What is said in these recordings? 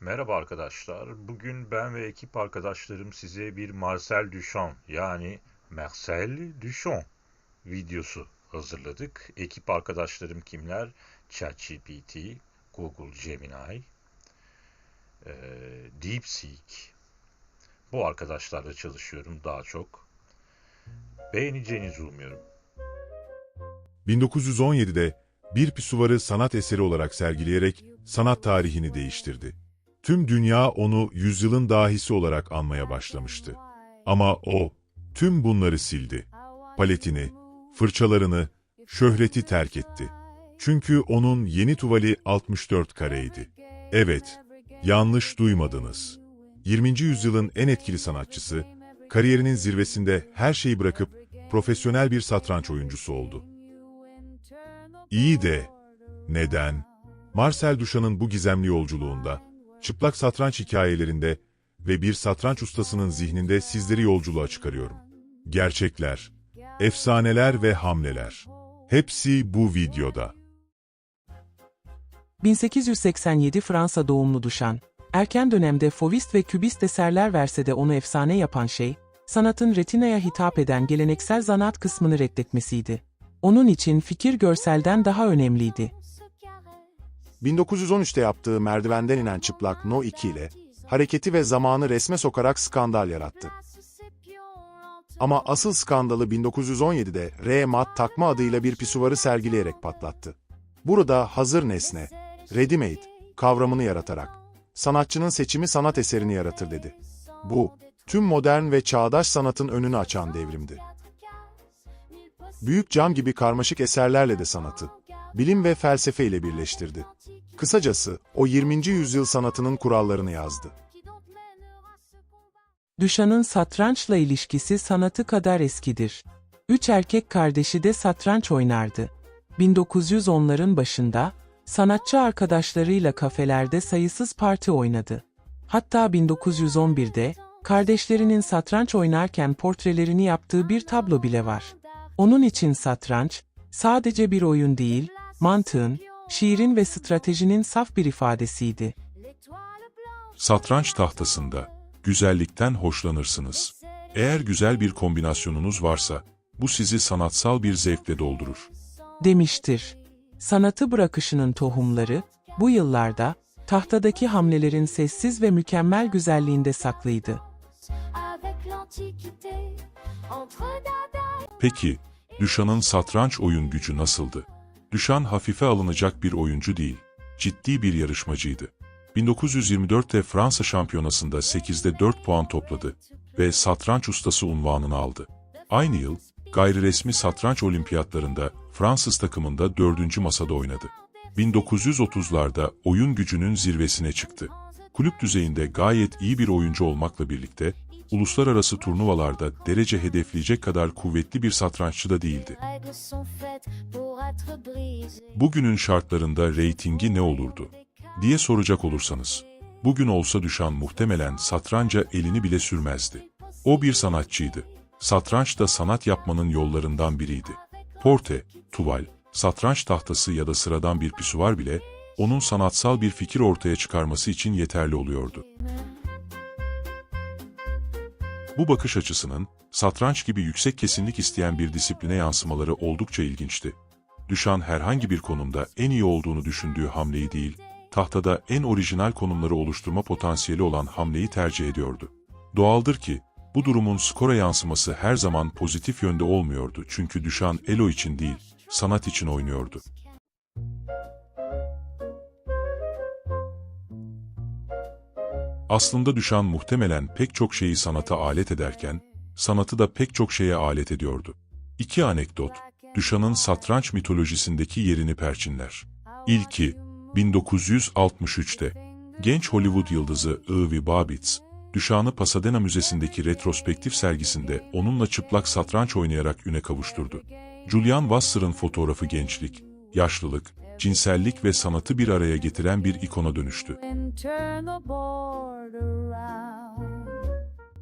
Merhaba arkadaşlar. Bugün ben ve ekip arkadaşlarım size bir Marcel Duchamp yani Marcel Duchamp videosu hazırladık. Ekip arkadaşlarım kimler? ChatGPT, Google Gemini, eee, DeepSeek. Bu arkadaşlarla çalışıyorum daha çok. Beğeneceğinizi umuyorum. 1917'de bir pisuvarı sanat eseri olarak sergileyerek sanat tarihini değiştirdi. Tüm dünya onu yüzyılın dahisi olarak anmaya başlamıştı. Ama o tüm bunları sildi. Paletini, fırçalarını, şöhreti terk etti. Çünkü onun yeni tuvali 64 kareydi. Evet, yanlış duymadınız. 20. yüzyılın en etkili sanatçısı, kariyerinin zirvesinde her şeyi bırakıp profesyonel bir satranç oyuncusu oldu. İyi de neden? Marcel Duchamp'ın bu gizemli yolculuğunda, çıplak satranç hikayelerinde ve bir satranç ustasının zihninde sizleri yolculuğa çıkarıyorum. Gerçekler, efsaneler ve hamleler. Hepsi bu videoda. 1887 Fransa doğumlu Duchamp, erken dönemde Fauvist ve Kübist eserler verse de onu efsane yapan şey, sanatın retinaya hitap eden geleneksel zanaat kısmını reddetmesiydi. Onun için fikir görselden daha önemliydi. 1913'te yaptığı merdivenden inen çıplak No 2 ile hareketi ve zamanı resme sokarak skandal yarattı. Ama asıl skandalı 1917'de R. Mat takma adıyla bir pisuvarı sergileyerek patlattı. Burada hazır nesne, ready-made kavramını yaratarak sanatçının seçimi sanat eserini yaratır dedi. Bu, tüm modern ve çağdaş sanatın önünü açan devrimdi. Büyük cam gibi karmaşık eserlerle de sanatı, bilim ve felsefe ile birleştirdi. Kısacası o 20. yüzyıl sanatının kurallarını yazdı. Duchamp'ın satrançla ilişkisi sanatı kadar eskidir. Üç erkek kardeşi de satranç oynardı. 1910'ların başında, sanatçı arkadaşlarıyla kafelerde sayısız parti oynadı. Hatta 1911'de, kardeşlerinin satranç oynarken portrelerini yaptığı bir tablo bile var. Onun için satranç, sadece bir oyun değil, mantığın, şiirin ve stratejinin saf bir ifadesiydi. Satranç tahtasında güzellikten hoşlanırsınız. Eğer güzel bir kombinasyonunuz varsa, bu sizi sanatsal bir zevkle doldurur. demiştir. Sanatı bırakışının tohumları, bu yıllarda, tahtadaki hamlelerin sessiz ve mükemmel güzelliğinde saklıydı. Peki, Duchamp'ın satranç oyun gücü nasıldı? Duchamp hafife alınacak bir oyuncu değil, ciddi bir yarışmacıydı. 1924'te Fransa şampiyonasında 8'de 4 puan topladı ve satranç ustası unvanını aldı. Aynı yıl, gayriresmi satranç olimpiyatlarında Fransız takımında 4. masada oynadı. 1930'larda oyun gücünün zirvesine çıktı. Kulüp düzeyinde gayet iyi bir oyuncu olmakla birlikte, uluslararası turnuvalarda derece hedefleyecek kadar kuvvetli bir satranççı da değildi. Bugünün şartlarında reytingi ne olurdu? diye soracak olursanız, bugün olsa düşen muhtemelen satranca elini bile sürmezdi. O bir sanatçıydı. Satranç da sanat yapmanın yollarından biriydi. Porte, tuval, satranç tahtası ya da sıradan bir pisuvar bile, onun sanatsal bir fikir ortaya çıkarması için yeterli oluyordu. Bu bakış açısının, satranç gibi yüksek kesinlik isteyen bir disipline yansımaları oldukça ilginçti. Düşan herhangi bir konumda en iyi olduğunu düşündüğü hamleyi değil, tahtada en orijinal konumları oluşturma potansiyeli olan hamleyi tercih ediyordu. Doğaldır ki, bu durumun skora yansıması her zaman pozitif yönde olmuyordu çünkü Düşan elo için değil, sanat için oynuyordu. Aslında Düşan muhtemelen pek çok şeyi sanata alet ederken, sanatı da pek çok şeye alet ediyordu. İki anekdot, Düşan'ın satranç mitolojisindeki yerini perçinler. İlki, 1963'te, genç Hollywood yıldızı Ivy Babitz, Düşan'ı Pasadena Müzesi'ndeki retrospektif sergisinde onunla çıplak satranç oynayarak üne kavuşturdu. Julian Wasser'ın fotoğrafı gençlik, yaşlılık, cinsellik ve sanatı bir araya getiren bir ikona dönüştü.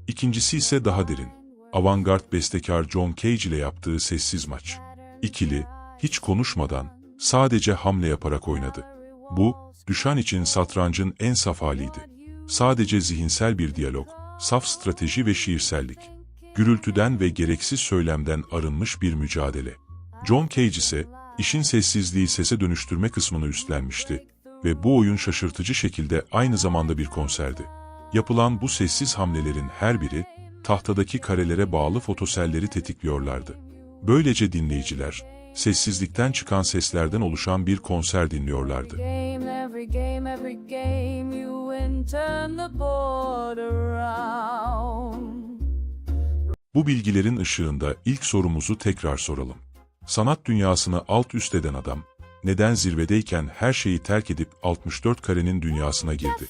İkincisi ise daha derin. Avantgard bestekar John Cage ile yaptığı sessiz maç. İkili, hiç konuşmadan, sadece hamle yaparak oynadı. Bu, Düşan için satrancın en saf haliydi. Sadece zihinsel bir diyalog, saf strateji ve şiirsellik. Gürültüden ve gereksiz söylemden arınmış bir mücadele. John Cage ise işin sessizliği sese dönüştürme kısmını üstlenmişti ve bu oyun şaşırtıcı şekilde aynı zamanda bir konserdi. Yapılan bu sessiz hamlelerin her biri tahtadaki karelere bağlı fotoselleri tetikliyorlardı. Böylece dinleyiciler sessizlikten çıkan seslerden oluşan bir konser dinliyorlardı. Bu bilgilerin ışığında ilk sorumuzu tekrar soralım. Sanat dünyasını alt üst eden adam, neden zirvedeyken her şeyi terk edip 64 karenin dünyasına girdi?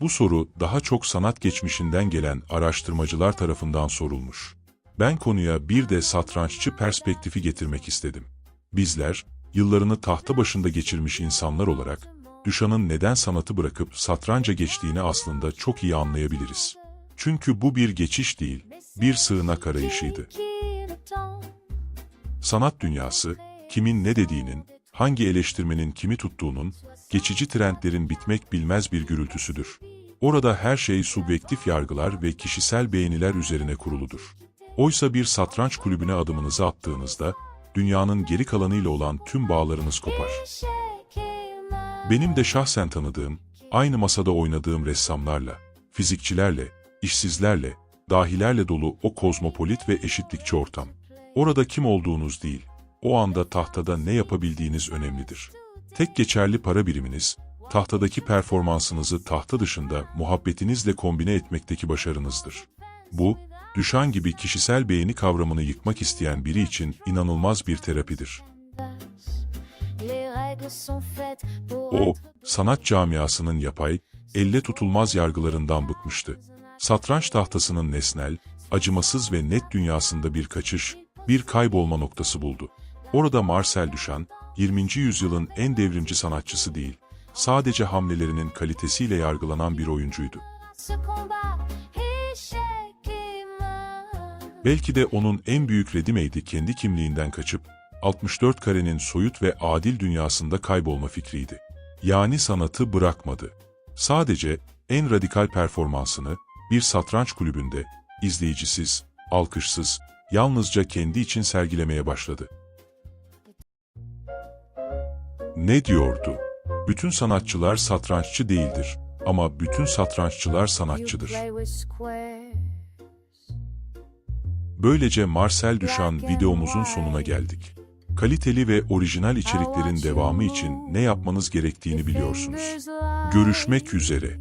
Bu soru daha çok sanat geçmişinden gelen araştırmacılar tarafından sorulmuş. Ben konuya bir de satranççı perspektifi getirmek istedim. Bizler, yıllarını tahta başında geçirmiş insanlar olarak, Düşan'ın neden sanatı bırakıp satranca geçtiğini aslında çok iyi anlayabiliriz. Çünkü bu bir geçiş değil, bir sığınak arayışıydı. Sanat dünyası, kimin ne dediğinin, hangi eleştirmenin kimi tuttuğunun, geçici trendlerin bitmek bilmez bir gürültüsüdür. Orada her şey subjektif yargılar ve kişisel beğeniler üzerine kuruludur. Oysa bir satranç kulübüne adımınızı attığınızda, dünyanın geri kalanıyla olan tüm bağlarınız kopar. Benim de şahsen tanıdığım, aynı masada oynadığım ressamlarla, fizikçilerle, işsizlerle, dahilerle dolu o kozmopolit ve eşitlikçi ortam. Orada kim olduğunuz değil, o anda tahtada ne yapabildiğiniz önemlidir. Tek geçerli para biriminiz, tahtadaki performansınızı tahta dışında muhabbetinizle kombine etmekteki başarınızdır. Bu, düşan gibi kişisel beğeni kavramını yıkmak isteyen biri için inanılmaz bir terapidir. O, sanat camiasının yapay, elle tutulmaz yargılarından bıkmıştı. Satranç tahtasının nesnel, acımasız ve net dünyasında bir kaçış, bir kaybolma noktası buldu. Orada Marcel Duchamp, 20. yüzyılın en devrimci sanatçısı değil, sadece hamlelerinin kalitesiyle yargılanan bir oyuncuydu. Belki de onun en büyük redimeydi kendi kimliğinden kaçıp, 64 karenin soyut ve adil dünyasında kaybolma fikriydi. Yani sanatı bırakmadı. Sadece en radikal performansını bir satranç kulübünde, izleyicisiz, alkışsız, yalnızca kendi için sergilemeye başladı. Ne diyordu? Bütün sanatçılar satranççı değildir ama bütün satranççılar sanatçıdır. Böylece Marcel Duchamp videomuzun sonuna geldik. Kaliteli ve orijinal içeriklerin devamı için ne yapmanız gerektiğini biliyorsunuz. Görüşmek üzere.